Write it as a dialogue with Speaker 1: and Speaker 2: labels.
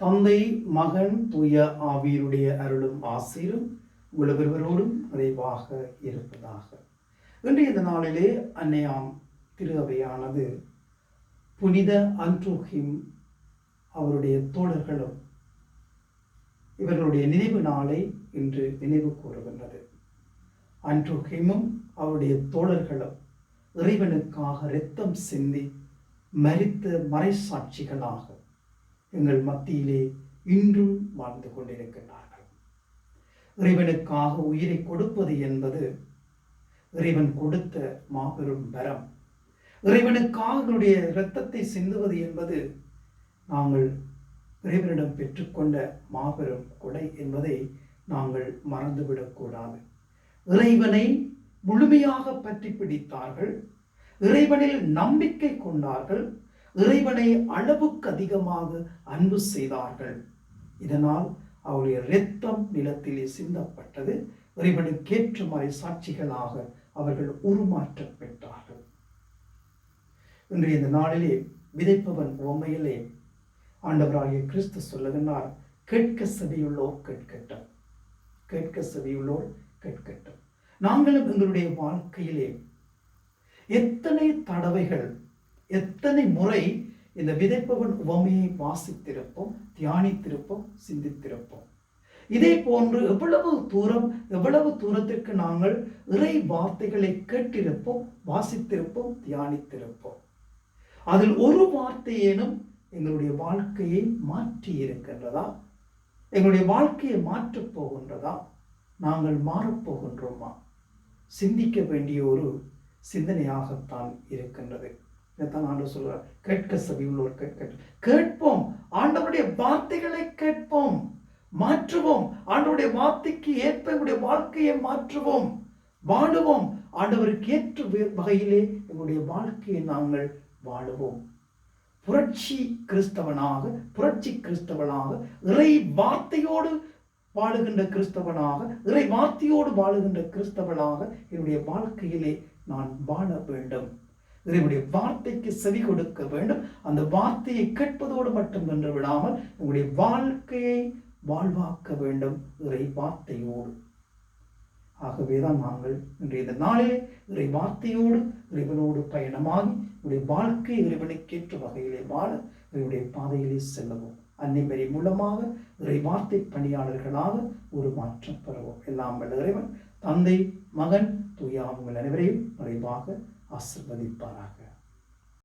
Speaker 1: தந்தை மகன் தூய ஆவியருடைய அருளும் ஆசிரும் உலகொருவரோடும் நிறைவாக இருப்பதாக. இன்றைய நாளிலே அன்னையாம் திரு அவையானது புனித அன்ட்ரோஹிம் அவருடைய தோழர்களும் இவர்களுடைய நினைவு நாளை இன்று நினைவு கூறுகின்றது. அன்ட்ரோஹிமும் அவருடைய தோழர்களும் இறைவனுக்காக இரத்தம் சிந்தி மரித்த மறைசாட்சிகளாக எங்கள் மத்தியிலே இன்றும் வாழ்ந்து கொண்டிருக்கின்றார்கள். இறைவனுக்காக உயிரை கொடுப்பது என்பது இறைவன் கொடுத்த மாபெரும் பரம் இறைவனுக்காக எங்களுடைய இரத்தத்தை சிந்துவது என்பது நாங்கள் இறைவனிடம் பெற்றுக்கொண்ட மாபெரும் கொடை என்பதை நாங்கள் மறந்துவிடக்கூடாது இறைவனை முழுமையாக பற்றி பிடித்தார்கள். இறைவனில் நம்பிக்கை கொண்டார்கள். இறைவனை அளவுக்கு அதிகமாக அன்பு செய்தார்கள். இதனால் அவருடைய இரத்தம் நிலத்திலே சிந்தப்பட்டது. இறைவனுக்கேற்ற மாதிரி சாட்சிகளாக அவர்கள் உருமாற்றம் பெற்றார்கள் இன்றைய இந்த நாளிலே விதைப்பவன் உண்மையிலே ஆண்டவராகிய கிறிஸ்து சொல்லுகின்றார் கேட்க செவியுள்ளோர் கேட்கட்டும். கேட்க செவியுள்ளோர் கேட்கட்டும். நாங்களும் எங்களுடைய வாழ்க்கையிலே எத்தனை தடவைகள் எத்தனை முறை இந்த விதைப்பவன் உவமையை வாசித்திருப்போம் தியானித்திருப்போம் சிந்தித்திருப்போம். இதே போன்று எவ்வளவு தூரம் எவ்வளவு தூரத்திற்கு நாங்கள் இறை வார்த்தைகளை கேட்டிருப்போம் வாசித்திருப்போம் தியானித்திருப்போம். அதில் ஒரு வார்த்தையேனும் எங்களுடைய வாழ்க்கையை மாற்றி இருக்கின்றதா எங்களுடைய வாழ்க்கையை மாற்றப் போகின்றதா? நாங்கள் மாறப்போகின்றோமா சிந்திக்க வேண்டிய ஒரு சிந்தனையாகத்தான் இருக்கின்றது. இதைத்தான் ஆண்டவர் சொல்கிறார் கேட்க சபை உள்ளவர் கேட்க கேட்போம். ஆண்டவருடைய வார்த்தைகளை கேட்போம். மாற்றுவோம். ஆண்டவருடைய வார்த்தைக்கு ஏற்ப எங்களுடைய வாழ்க்கையை மாற்றுவோம். வாழுவோம். ஆண்டவருக்கு ஏற்ற வகையிலே எங்களுடைய வாழ்க்கையை நாங்கள் வாழுவோம். புரட்சி கிறிஸ்தவனாக புரட்சி கிறிஸ்தவனாக இறை வார்த்தையோடு வாழுகின்ற கிறிஸ்தவனாக இறை வார்த்தையோடு வாழுகின்ற கிறிஸ்தவனாக என்னுடைய வாழ்க்கையிலே நான் வாழ வேண்டும். இறைவனுடைய வார்த்தைக்கு செவி கொடுக்க வேண்டும். அந்த வார்த்தையை கேட்பதோடு மட்டும் நின்று விடாமல் உங்களுடைய வாழ்க்கையை வாழ்வாக்க வேண்டும் இறை வார்த்தையோடு. ஆகவேதான் நாங்கள் இன்றைய இந்த நாளிலே இறை வார்த்தையோடு இறைவனோடு பயணமாகி உடைய வாழ்க்கை இறைவனுக்கேற்ற வகையிலே வாழ இவருடைய பாதையிலே செல்லவும். அன்னிமறை மூலமாக இறை வார்த்தை பணியாளர்களாக ஒரு மாற்றம் பெறுவோம். எல்லாம் வல்ல இறைவன் தந்தை மகன் தூயா உங்கள் அனைவரையும் நிறைவாக ஆசிர்வதிப்பாராக.